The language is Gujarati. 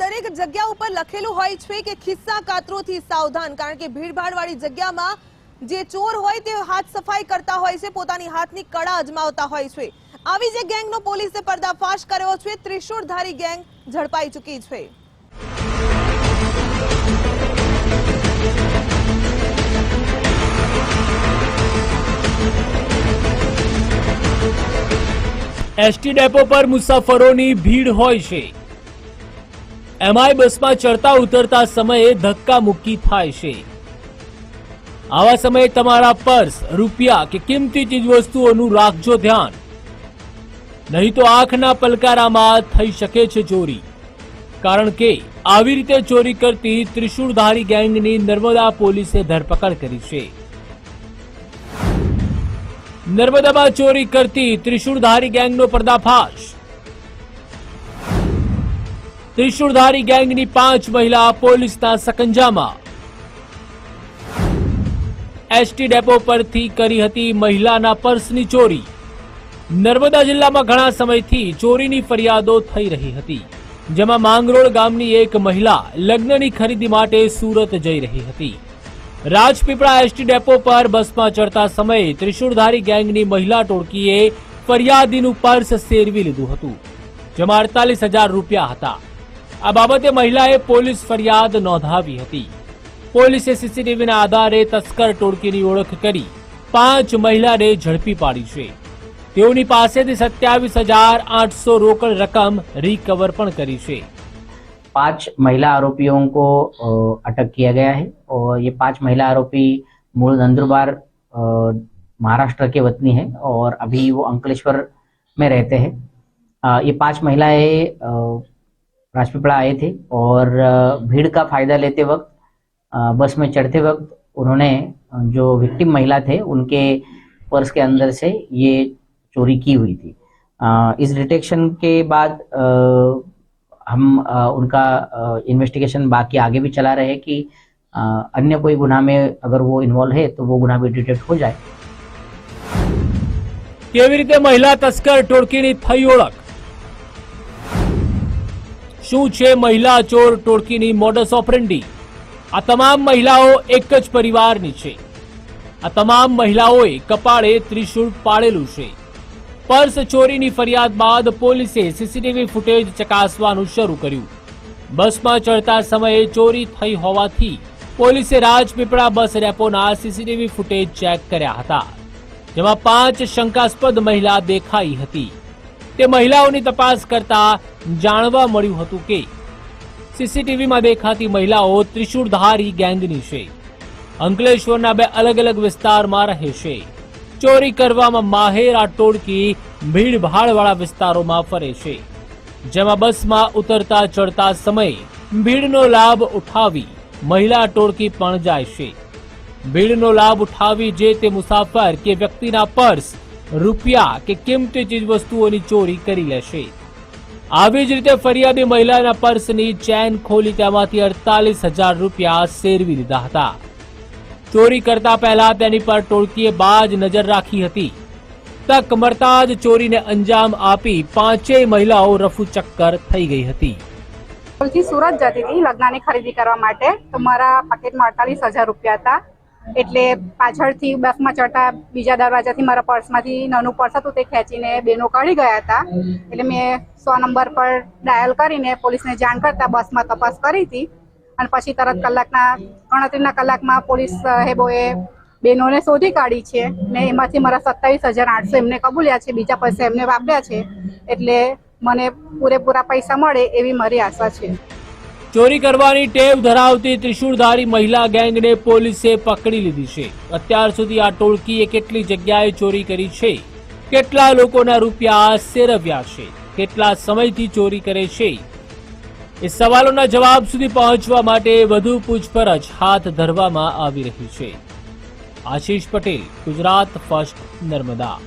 દરેક જગ્યા ઉપર લખેલું હોય છે કે ખિસ્સા કાતરોથી સાવધાન, કારણ કે ભીડભાડ વાળી જગ્યામાં જે ચોર હોય તે હાથ સફાઈ કરતા હોય છે, પોતાની હાથની કળા અજમાવતા હોય છે. આવી જે ગેંગનો પોલીસે પર્દાફાશ કર્યો છે, ત્રિશૂળધારી ગેંગ ઝડપાઈ ચૂકી છે. એસટી ડેપો પર મુસાફરોની ભીડ હોય છે. એમાંય બસમાં ચડતા ઉતરતા સમયે ધક્કા મુક્કી થાય છે. આવા સમયે તમારા પર્સ, રૂપિયા કે કિંમતી ચીજવસ્તુઓનું રાખજો ધ્યાન. નહીં તો આંખના પલકારામાં થઈ શકે છે ચોરી. કારણ કે આવી રીતે ચોરી કરતી ત્રિશૂળધારી ગેંગની નર્મદા પોલીસે ધરપકડ કરી છે. નર્મદામાં ચોરી કરતી ત્રિશૂળધારી ગેંગનો પર્દાફાશ. ત્રિશૂળધારી ગેંગની પાંચ મહિલા પોલીસના સકંજામાં. એસટી ડેપો પરથી કરી હતી મહિલાના પર્સની ચોરી. નર્મદા જિલ્લામાં ઘણા સમયથી ચોરીની ફરિયાદો થઈ રહી હતી, જેમાં માંગરોળ ગામની એક મહિલા લગ્નની ખરીદી માટે સુરત જઈ રહી હતી. રાજપીપળા એસટી ડેપો પર બસમાં ચડતા સમયે ત્રિશૂળધારી ગેંગની મહિલા ટોળકીએ ફરિયાદીનું પર્સ સેરવી લીધું હતું, જેમાં અડતાલીસ હજાર રૂપિયા હતા. આ બાબતે મહિલાએ પોલીસ ફરિયાદ નોંધાવી હતી પોલીસે સીસીટીવીના આધારે તસ્કર ટોળકીની ઓળખ કરી પાંચ મહિલાને ઝડપી પાડી છે તેઓની પાસેથી સત્યાવીસ હજાર આઠસો રોકડ રકમ રિકવર પણ કરી છે पांच महिला आरोपियों को अ, अटक किया गया है और ये पांच महिला आरोपी मूल नंदुरबार अ, महाराष्ट्र के वतनी है और अभी वो अंकलेश्वर में रहते हैं अ, ये पांच महिलाएं अ, राजपीपला आए थे और अ, भीड़ का फायदा लेते वक्त अ, बस में चढ़ते वक्त उन्होंने अ, जो विक्टिम महिला थे उनके पर्स के अंदर से ये चोरी की हुई थी अ, इस डिटेक्शन के बाद अ, हम अ, उनका इन्वेस्टिगेशन बाकी आगे भी चला रहे कि अ, अन्य कोई गुनाह में अगर वो इन्वॉल्व है तो वो गुनाह भी डिटेक्ट हो जाए કેવી રીતે મહિલા તસ્કર ટોળકીની થઈ ઓળખ શું છે મહિલા ચોર ટોળકીની મોડસ ઓપરેન્ડી આ તમામ મહિલાઓ એક જ પરિવારની છે. આ તમામ મહિલાઓએ કપાળે ત્રિશુળ પાડેલું છે. પર્સ ચોરીની ફરિયાદ બાદ પોલીસે સીસીટીવી ફૂટેજ ચકાસવાનું શરૂ કર્યું. બસમાં ચડતા સમયે ચોરી થઈ હોવાથી પોલીસે રાજપીપળા બસ ડેપોના સીસીટીવી ફૂટેજ ચેક કર્યા હતા, જેમાં પાંચ શંકાસ્પદ મહિલા દેખાઈ હતી. તે મહિલાઓની તપાસ કરતા જાણવા મળ્યું હતું કે સીસીટીવીમાં દેખાતી મહિલાઓ ત્રિશૂળધારી ગેંગની છે. અંકલેશ્વરના બે અલગ અલગ વિસ્તારમાં રહે છે. ચોરી કરવામાં માહેર આ ટોળકી ભીડભાડવાળા વિસ્તારોમાં ફરે છે. જેમાં બસમાં ઉતરતા ચડતા સમયે ભીડનો લાભ ઉઠાવી મહિલા ટોળકી પણ જાય છે. ભીડનો લાભ ઉઠાવી જે તે મુસાફર કે વ્યક્તિના પર્સ રૂપિયા કે કિંમતી ચીજવસ્તુઓની ચોરી કરી લેશે. આવી જ રીતે ફરિયાદી મહિલાના પર્સની ચેન ખોલી તેમાંથી અડતાલીસ હજાર રૂપિયા સેરવી લીધા હતા. ચોરી કરતા પહેલા તેની પર ટોળકીએ બાજ નજર રાખી હતી. તક મળતા જ ચોરીને અંજામ આપી પાંચેય મહિલાઓ રફુ ચક્કર થઈ ગઈ હતી. સુરત જતી હતી લગ્નની ખરીદી કરવા માટે. તો મારા પાકેટમાં અડતાલીસ હજાર રૂપિયા હતા. એટલે પાછળથી બસમાં ચડતા બીજા દરવાજાથી મારા પર્સમાંથી નાનું પર્સ હતું તે ખેંચીને બેનો કાઢી ગયા હતા. એટલે મેં સો નંબર પર ડાયલ કરીને પોલીસને જાણ કરતા બસમાં તપાસ કરી હતી. અને પછી તરત કલાકના, ગણતરીના કલાકમાં પોલીસ સાહેબોએ બેનોને શોધી કાઢી છે ને એમાંથી મારા સત્તાવીસ હજાર આઠસો એમને કબૂલ્યા છે, બીજા પૈસા એમને વાપર્યા છે. એટલે મને પૂરેપૂરા પૈસા મળે એવી મારી આશા છે. ચોરી કરવાની ટેવ ધરાવતી ત્રિશૂળધારી મહિલા ગેંગને પોલીસે પકડી લીધી છે. અત્યાર સુધી આ ટોળકીએ કેટલી જગ્યાએ ચોરી કરી છે? કેટલા લોકોના રૂપિયા સેરવ્યા છે? કેટલા સમયથી ચોરી કરે છે? એ સવાલોના જવાબ સુધી પહોંચવા માટે વધુ પૂછપરછ હાથ ધરવામાં આવી રહી છે. આશીષ પટેલ, ગુજરાત ફર્સ્ટ નર્મદા.